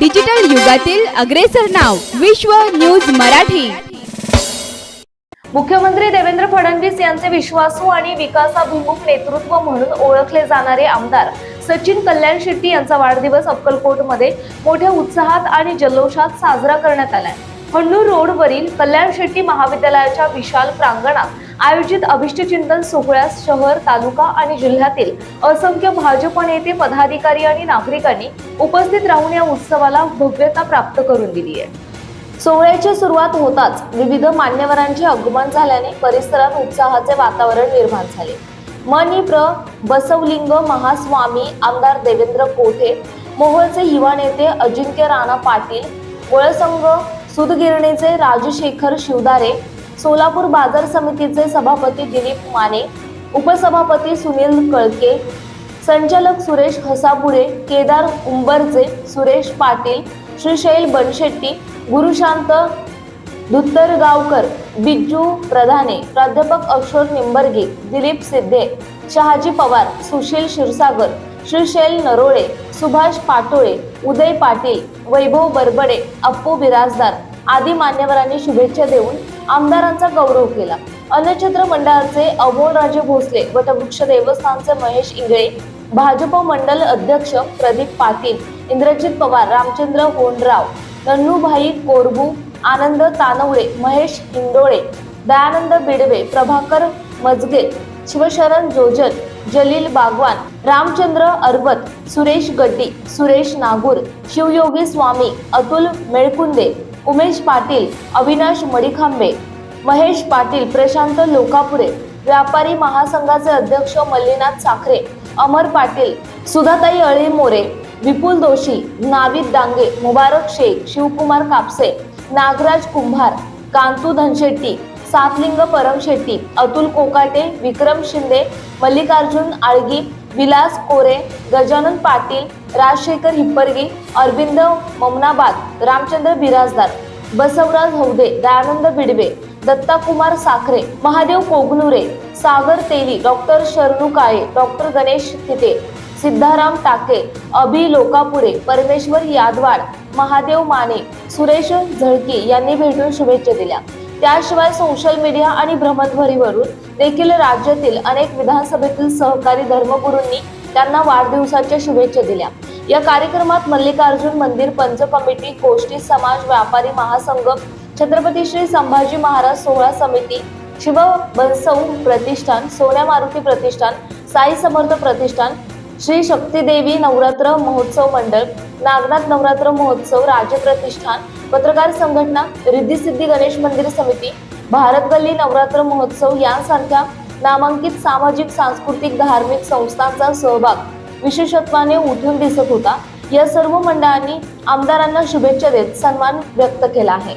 Digital युगातील अग्रेसर नाव विश्व न्यूज मराठी. मुख्यमंत्री देवेंद्र फडणवीस यांचे विश्वासू आणि विकासाभिमुख नेतृत्व म्हणून ओळखले जाणारे आमदार सचिन कल्याण शेट्टी यांचा वाढदिवस अक्कलकोटमध्ये मोठ्या उत्साहात आणि जल्लोषात साजरा करण्यात आलाय. हन्नूर रोडवरील कल्याण शेट्टी महाविद्यालयाच्या विशाल प्रांगणात आयोजित अभिष्टचिंतन सोहळ्यास शहर तालुका आणि जिल्ह्यातील असंख्य भाजप नेते पदाधिकारी आणि नागरिकांनी उपस्थित राहून या उत्सवाला भव्यता प्राप्त करून दिली आहे. सोहळ्याची सुरुवात होताच विविध मान्यवरांचे आगमन झाल्याने परिसरात उत्साहाचे वातावरण निर्माण झाले. मनी प्र बसवलिंग महास्वामी आमदार देवेंद्र कोठे मोहोळचे युवा नेते अजिंक्य राणा पाटील वळसंघ सुदगिरणीचे राजशेखर शिवदारे सोलापूर बाजार समितीचे सभापती दिलीप माने उपसभापती सुनील कळके संचालक सुरेश हसापुरे केदार उंबरचे सुरेश पाटील श्रीशैल बनशेट्टी गुरुशांत धुत्तरगावकर बिज्जू प्रधाने प्राध्यापक अक्षर निंबर्गे दिलीप सिद्धे शहाजी पवार सुशील क्षीरसागर श्रीशैल नरोळे सुभाष पाटोळे उदय पाटील वैभव बरबडे अप्पू बिराजदार. आदी मान्यवरांनी शुभेच्छा देऊन आमदारांचा गौरव केला. अन्नछत्र मंडळाचे अमोलराजे भोसले वटवृक्ष देवस्थानचे महेश इंगळे भाजप मंडल अध्यक्ष प्रदीप पाटील इंद्रजित पवार रामचंद्र होंडराव नन्नूभाई कोरबू आनंद तानवडे महेश हिंदोळे दयानंद बिडवे प्रभाकर मजगे शिवशरण जोजन जलील बागवान रामचंद्र अरबत सुरेश गड्डी सुरेश नागूर शिवयोगी स्वामी अतुल मेळकुंदे उमेश पाटील अविनाश मडिखांबे महेश पाटील प्रशांत लोकापुरे व्यापारी महासंघाचे अध्यक्ष मल्लीनाथ साखरे अमर पाटील सुधाताई अळी मोरे विपुल दोशी नाविद डांगे मुबारक शेख शिवकुमार कापसे नागराज कुंभार कांतू धनशेट्टी सातलिंग परमशेट्टी अतुल कोकाटे विक्रम शिंदे मल्लिकार्जुन आळगी विलास कोरे गजानन पाटील राजशेखर हिप्परगी अरविंद ममनाबाद रामचंद्र बिराजदार बसवराज हौदे दयानंद बिडवे दत्ताकुमार साखरे महादेव कोगनुरे सागर तेली डॉक्टर शरणू काळे डॉक्टर गणेश थिटे सिद्धाराम टाके अभि लोकापुरे परमेश्वर यादवाड महादेव माने सुरेश झळके यांनी भेटून शुभेच्छा दिल्या. त्याशिवाय सोशल मीडिया आणि भ्रमणध्वनीवरून देखील राज्यातील अनेक विधानसभेतील सहकारी धर्मगुरूंनी त्यांना वाढदिवसाच्या शुभेच्छा दिल्या. या कार्यक्रमात मल्लिकार्जुन मंदिर पंच कमिटी गोष्टी समाज व्यापारी महासंघ छत्रपती श्री संभाजी महाराज सोहळा समिती शिव बनसौ प्रतिष्ठान सोन्या मारुती प्रतिष्ठान साई समर्थ प्रतिष्ठान श्री शक्तीदेवी नवरात्र महोत्सव मंडळ नागनाथ नवरात्र महोत्सव राज्य प्रतिष्ठान पत्रकार संघटना रिद्धिसिद्धी गणेश मंदिर समिती भारत गल्ली नवरात्र महोत्सव यांसारख्या नामांकित सामाजिक सांस्कृतिक धार्मिक संस्थांचा सहभाग विशेषत्वाने उठून दिसत होता. या सर्व मंडळांनी आमदारांना शुभेच्छा देत सन्मान व्यक्त केला आहे.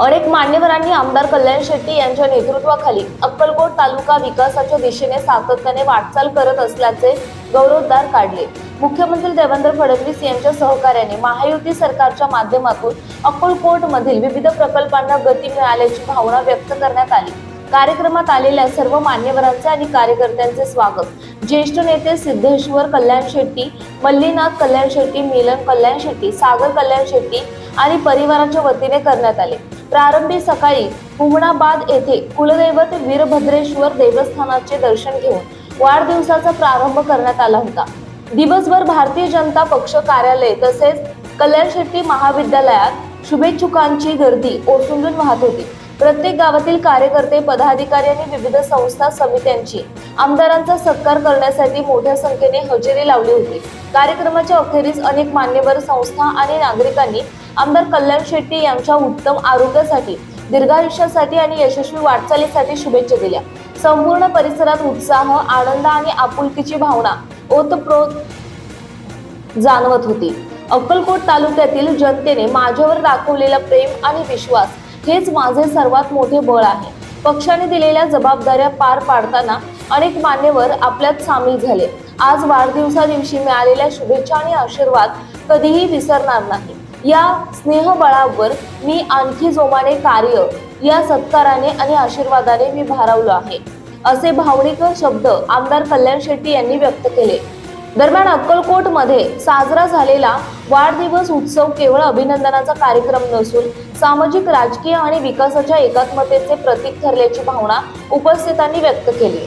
अनेक मान्यवरांनी आमदार कल्याण शेट्टी यांच्या नेतृत्वाखाली अक्कलकोट तालुका विकासाच्या दिशेने सातत्याने वाटचाल करत असल्याचे गौरवोद्गार काढले. मुख्यमंत्री देवेंद्र फडणवीस यांच्या सहकार्याने महायुती सरकारच्या माध्यमातून अक्कलकोट मधील विविध प्रकल्पांना गती मिळाल्याची भावना व्यक्त करण्यात आली. कार्यक्रमात आलेल्या सर्व मान्यवरांचे आणि कार्यकर्त्यांचे स्वागत. ज्येष्ठ नेते सिद्धेश्वर कल्याण शेट्टी मल्लीनाथ कल्याण शेट्टी मिलन कल्याण शेट्टी सागर कल्याण शेट्टी आणि परिवाराच्या वतीने करण्यात आले. प्रारंभी सकाळी हुमणाबाद येथे कुलदैवत वीरभद्रेश्वर देवस्थानाचे दर्शन घेऊन वाढदिवसाचा प्रारंभ करण्यात आला होता. दिवसभर भारतीय जनता पक्ष कार्यालय तसेच कल्याण शेट्टी महाविद्यालयात शुभेच्छुकांची गर्दी ओसंडून वाहत होती. प्रत्येक गावातील कार्यकर्ते पदाधिकारी आणि विविध संस्था समित्यांची आमदारांचा सत्कार करण्यासाठी मोठ्या संख्येने हजेरी लावली होती. कार्यक्रमाच्या अखेरीस अनेक मान्यवर संस्था आणि नागरिकांनी आमदार कल्याण शेट्टी यांच्या उत्तम आरोग्यासाठी दीर्घायुष्यासाठी आणि यशस्वी वाटचालीसाठी शुभेच्छा दिल्या. संपूर्ण परिसरात उत्साह आनंद आणि आपुलकीची भावना ओतप्रोत जाणवत होती. अक्कलकोट तालुक्यातील जनतेने माझ्यावर दाखवलेला प्रेम आणि विश्वास हेच माझे सर्वात मोठे बळ आहे. पक्षाने दिलेल्या जबाबदाऱ्या पार पाडताना अनेक मान्यवर आपल्यात सामील झाले. आज वाढदिवसा दिवशी मिळालेल्या शुभेच्छा आणि आशीर्वाद कधीही विसरणार नाही. या स्नेहबळावर मी आणखी जोमाने कार्य या सत्काराने आणि आशीर्वादाने मी भारावलो आहे असे भावनिक शब्द आमदार कल्याण शेट्टी यांनी व्यक्त केले. दरम्यान अक्कलकोटमध्ये साजरा झालेला वाढदिवस उत्सव केवळ अभिनंदनाचा कार्यक्रम नसून सामाजिक राजकीय आणि विकासाच्या एकात्मतेचे प्रतीक ठरल्याची भावना उपस्थितांनी व्यक्त केली.